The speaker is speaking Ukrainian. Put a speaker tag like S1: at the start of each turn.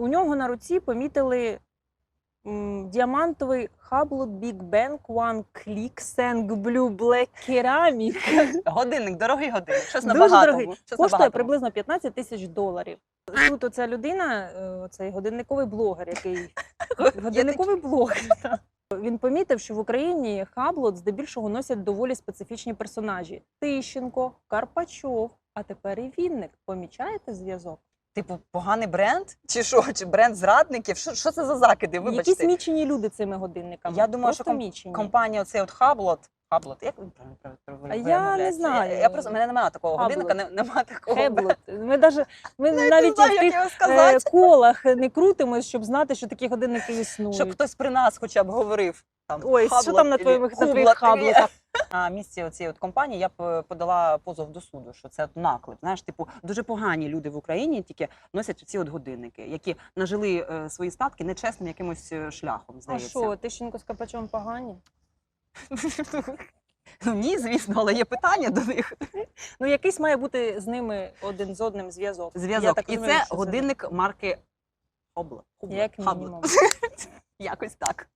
S1: У нього на руці помітили м, діамантовий Hublot Big Bang One Click Seng Blue Black Ceramic.
S2: Годинник, дорогий годинник. Щось
S1: Дуже
S2: набагато.
S1: дорогий.
S2: Щось
S1: Коштує
S2: набагато.
S1: приблизно 15 тисяч доларів. Тут оця людина, е, цей годинниковий блогер, який годинниковий блогер. Він помітив, що в Україні Хаблот здебільшого носять доволі специфічні персонажі: Тищенко, Карпачов, а тепер і Вінник. Помічаєте зв'язок?
S2: Типу, поганий бренд? Чи що? Чи бренд зрадників? Що, що це за закиди? Вибачте.
S1: Якісь мічені люди цими годинниками.
S2: Я думаю,
S1: Просто
S2: що
S1: мічені.
S2: Компанія оцей от Хаблот. Хаблот, як він правильно
S1: А я не знаю.
S2: Я, я просто мене немає такого
S1: Хаблот.
S2: годинника, не, немає такого.
S1: Хеблот. Ми даже ми
S2: Навіть
S1: навіть
S2: знаю,
S1: в тих е, колах не крутимось, щоб знати, що такі годинники існують.
S2: Щоб хтось при нас хоча б говорив. Там,
S1: Ой, що там на твоїх, на твоїх хаблотах?
S2: На місці цієї компанії я б е, подала позов до суду, що це от наклеп. Знаєш, типу, дуже погані люди в Україні тільки носять ці от годинники, які нажили е, свої статки нечесним якимось е, шляхом.
S1: А
S2: Здається.
S1: що, Тищенко з Карпачом погані?
S2: Ну ні, звісно, але є питання до них.
S1: Ну, якийсь має бути з ними один з одним зв'язок.
S2: Зв'язок. І
S1: розумію,
S2: це годинник марки. Хобла.
S1: Як мінімум.
S2: Якось так.